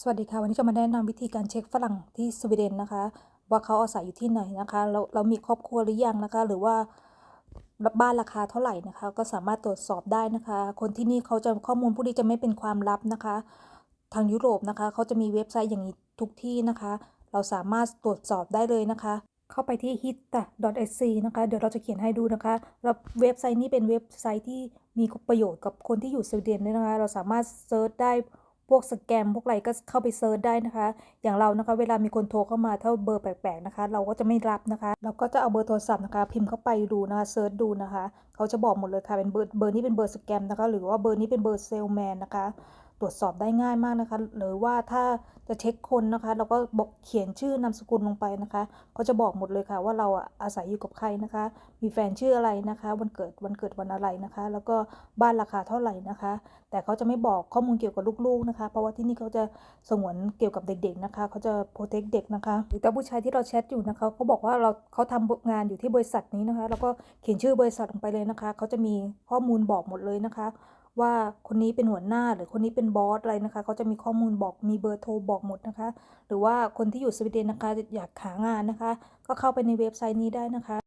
สวัสดีค่ะ วันนี้จะมาแนะนำวิธีการเช็คฝรั่งที่สวีเดนนะคะ ว่าเขาอาศัยอยู่ที่ไหนนะคะเราเรามีครอบครัวหรือยังนะคะ หรือว่าบ้านราคาเท่าไหร่นะคะ ก็สามารถตรวจสอบได้นะคะ คนที่นี่เขาจะข้อมูลพวกนี้จะไม่เป็นความลับนะคะ ทางยุโรปนะคะเขาจะมีเว็บไซต์อย่างนี้ทุกที่นะคะ เราสามารถตรวจสอบได้เลยนะคะ เข้าไปที่ hita.sc นะคะ เดี๋ยวเราจะเขียนให้ดูนะคะแล้วเว็บไซต์นี้เป็นเว็บไซต์ที่มีประโยชน์กับคนที่อยู่สวีเดนด้วยนะคะ เราสามารถเซิร์ชได้ พวกสแกมพวกอะไรก็เข้าไปเซิร์ชได้นะคะ อย่างเรานะคะ เวลามีคนโทรเข้ามาถ้าเบอร์แปลกๆนะคะ เราก็จะไม่รับนะคะ เราก็จะเอาเบอร์โทรศัพท์นะคะ พิมพ์เข้าไปดูนะคะเซิร์ชดูนะคะ เขาจะบอกหมดเลยค่ะเป็นเบอร์เบอร์นี้เป็นเบอร์สแกมนะคะ หรือว่าเบอร์นี้เป็นเบอร์เซลแมนนะคะ ตรวจสอบได้ง่ายมากนะคะ หรือว่าถ้าจะเช็คคนนะคะ เราก็บอกเขียนชื่อนามสกุลลงไปนะคะเขาจะบอกหมดเลยค่ะ ว่าเราอาศัยอยู่กับใครนะคะ มีแฟนชื่ออะไรนะคะ วันเกิดวันเกิดวันอะไรนะคะ แล้วก็บ้านราคาเท่าไหร่นะคะ แต่เขาจะไม่บอกข้อมูลเกี่ยวกับลูกๆนะคะ เพราะว่าที่นี่เขาจะสงวนเกี่ยวกับเด็ก ๆนะคะเขาจะโปรเทคเด็กนะคะหรือแต่ผู้ชายที่เราแชทอยู่นะคะเขาบอกว่าเราเขาทำงานอยู่ที่บริษัทนี้นะคะ แล้วก็เขียนชื่อบริษัทลงไปเลยนะคะเขาจะมีข้อมูลบอกหมดเลยนะคะ ว่าคนนี้เป็นหัวหน้าหรือคนนี้เป็นบอสอะไรนะคะเขาจะมีข้อมูลบอกมีเบอร์โทรบอกหมดนะคะ หรือว่าคนที่อยู่สวีเดนนะคะอยากหางานนะคะ ก็เข้าไปในเว็บไซต์นี้ได้นะคะ